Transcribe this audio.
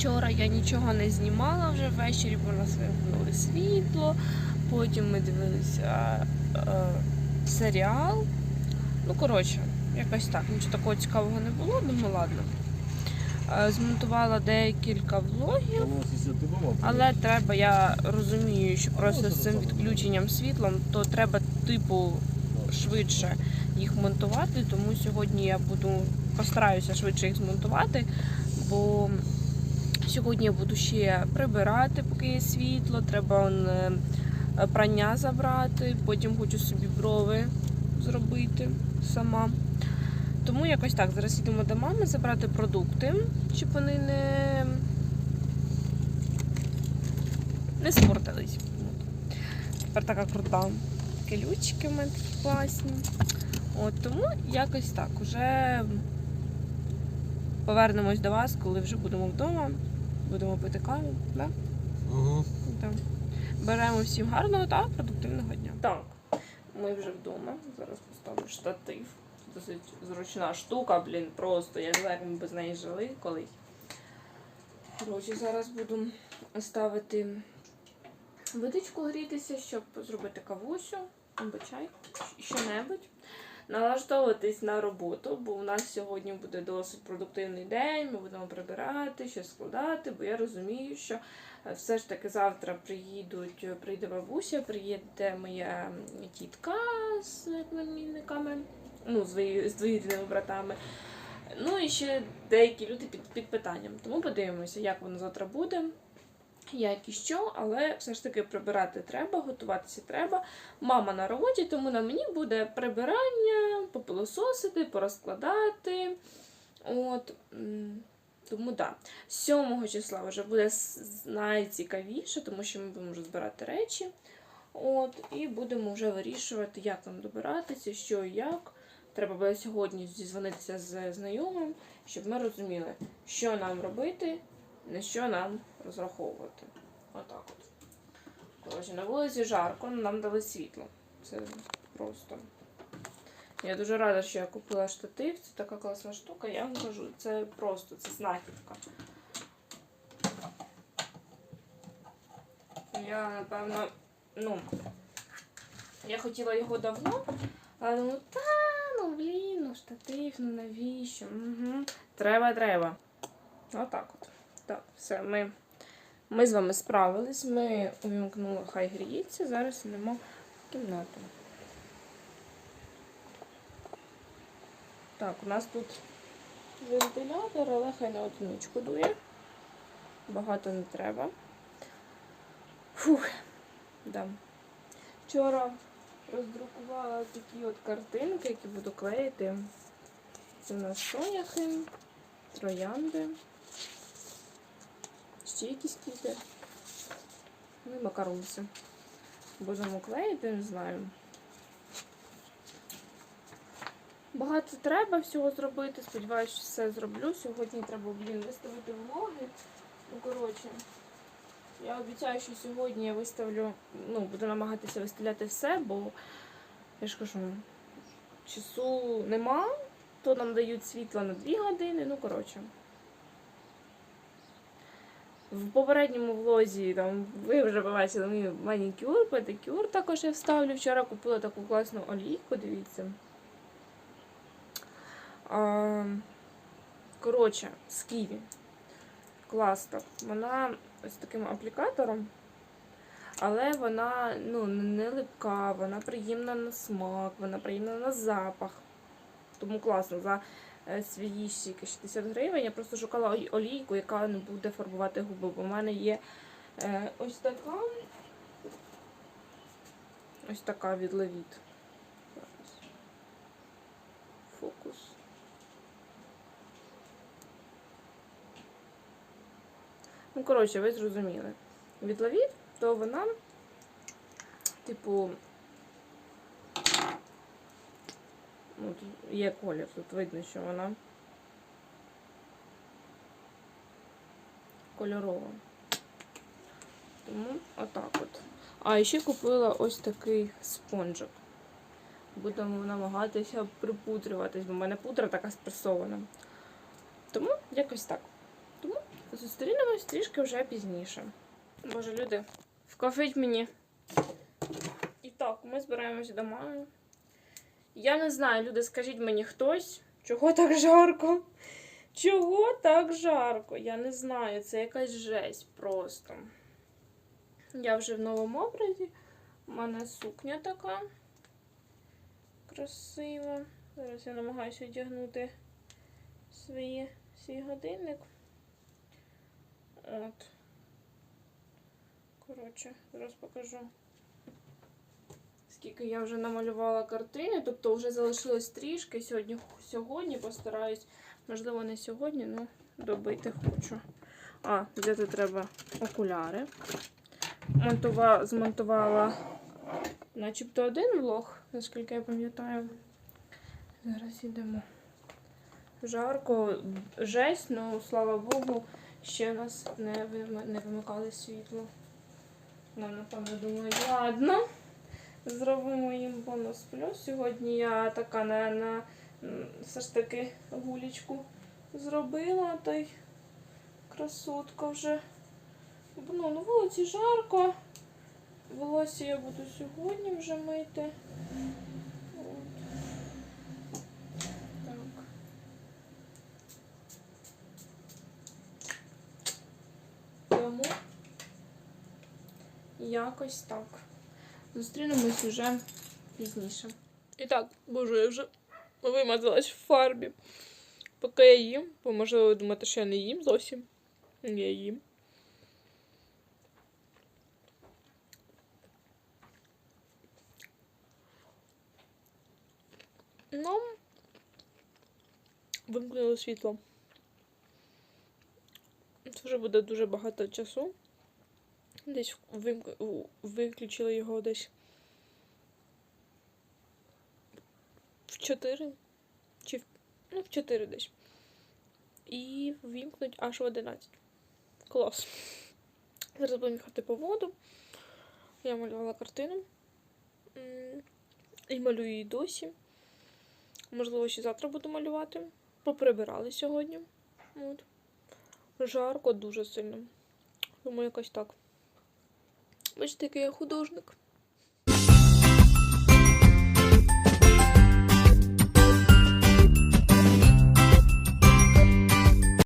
Вчора я нічого не знімала вже ввечері, бо нас вимкнули світло. Потім ми дивилися е, серіал. Ну, коротше, якось так. Нічого такого цікавого не було, думаю, ладно. Е, змонтувала декілька влогів. Але треба, я розумію, що просто з цим відключенням світлом, то треба типу швидше їх монтувати. Тому сьогодні я буду постараюся швидше їх змонтувати, бо сьогодні я буду ще прибирати, поки є світло. Треба е, прання забрати, потім хочу собі брови зробити сама. Тому якось так. Зараз йдемо до мами забрати продукти, щоб вони не не спортились. Тепер така крута. Келючки в мене такі класні. От, тому якось так. Уже повернемось до вас, коли вже будемо вдома. Будемо пити каву. Да? Угу. Так. Беремо всім гарного та продуктивного дня. Так, ми вже вдома. Зараз поставлю штатив. Досить зручна штука, блін, просто. Я не знаю, як ми без неї жили колись. Коротше, зараз буду ставити водичку грітися, щоб зробити кавусю або чай, що-небудь. Налаштовуватись на роботу, бо у нас сьогодні буде досить продуктивний день. Ми будемо прибирати, щось складати, бо я розумію, що е, все ж таки завтра приїдуть, е, прийде бабуся, приїде моя тітка з племінниками, ну, з двоюрідними братами. Ну і ще деякі люди під, під питанням. Тому подивимося, як воно завтра буде, як і що, але все ж таки прибирати треба, готуватися треба. Мама на роботі, тому на мені буде прибирання, попилососити, порозкладати. От. Тому. Да. 7 числа вже буде найцікавіше, тому що ми будемо вже збирати речі. От, і будемо вже вирішувати, як нам добиратися, що і як. Треба буде сьогодні зізвонитися з знайомим, щоб ми розуміли, що нам робити, на що нам розраховувати. Отак от. Коротше, на вулиці жарко, але нам дали світло. Це просто. Я дуже рада, що я купила штатив. Це така класна штука, я вам кажу, це просто це знахідка. Я, напевно, ну, я хотіла його давно, але думаю, та, ну блін, ну штатив, ну навіщо? Угу. Треба, треба. Отак от. Так, все, ми, ми з вами справились. Ми увімкнули, хай гріється. Зараз йдемо в кімнату. Так, у нас тут вентилятор, але хай на одиничку дує. Багато не треба. Фух, да. Вчора роздрукувала такі от картинки, які буду клеїти. Це у нас соняхи, троянди. Ще якісь квіти. Ну і макаронці. Будемо клеїти, не знаю. Багато треба всього зробити. Сподіваюся, що все зроблю. Сьогодні треба, блін, виставити влоги. Ну, коротше, я обіцяю, що сьогодні я виставлю, ну, буду намагатися виставляти все, бо я ж кажу, часу нема, то нам дають світло на 2 години, ну, коротше. В попередньому влозі там, ви вже побачили мій манікюр, педикюр також я вставлю. Вчора купила таку класну олійку, дивіться. А, коротше, з Ківі. Клас так. Вона з таким аплікатором, але вона ну, не липка, вона приємна на смак, вона приємна на запах. Тому класно. За свої стільки 60 гривень. Я просто шукала олійку, яка не буде фарбувати губи. Бо в мене є е, ось така. Ось така від. Зараз. Фокус. Ну, коротше, ви зрозуміли. Від Levit, то вона, типу, ну, є колір, тут видно, що вона кольорова. Тому отак от. А ще купила ось такий спонжик. Будемо намагатися припудрюватись, бо в мене пудра така спресована. Тому якось так. Тому Зустрінемось трішки вже пізніше. Боже, люди, вкафить мені. І так, ми збираємось до мами. Я не знаю, люди, скажіть мені хтось, чого так жарко? Чого так жарко? Я не знаю, це якась жесть просто. Я вже в новому образі. У мене сукня така красива. Зараз я намагаюся одягнути свої, свій годинник. От. Коротше, зараз покажу. Скільки я вже намалювала картини, тобто вже залишилось трішки. Сьогодні, сьогодні постараюсь, можливо, не сьогодні, але добити хочу. А, взяти треба окуляри. Монтува, змонтувала начебто один влог, наскільки я пам'ятаю. Зараз йдемо. Жарко, жесть, ну слава Богу, ще в нас не, не вимикали світло. Нам, напевно, думаю, ладно. Зробимо їм бонус плюс. Сьогодні я така на, на все ж таки гулічку зробила, та й красотка вже. Ну, на вулиці жарко. Волосся я буду сьогодні вже мити. От. Якось так. Зустрінемось уже пізніше. І так, боже, я вже вимазалась в фарбі. Поки я їм, бо можливо ви думаєте, що я не їм зовсім. Я їм. Ну, вимкнули світло. Це вже буде дуже багато часу. Десь вимк... у- виключили його десь в 4. Чи в... ну, в 4 десь. І вимкнуть аж в 11. Клас. Зараз будемо їхати по воду. Я малювала картину. І малюю її досі. Можливо, ще завтра буду малювати. Поприбирали сьогодні. От. Жарко дуже сильно. Тому якось так. Бачите, який я художник.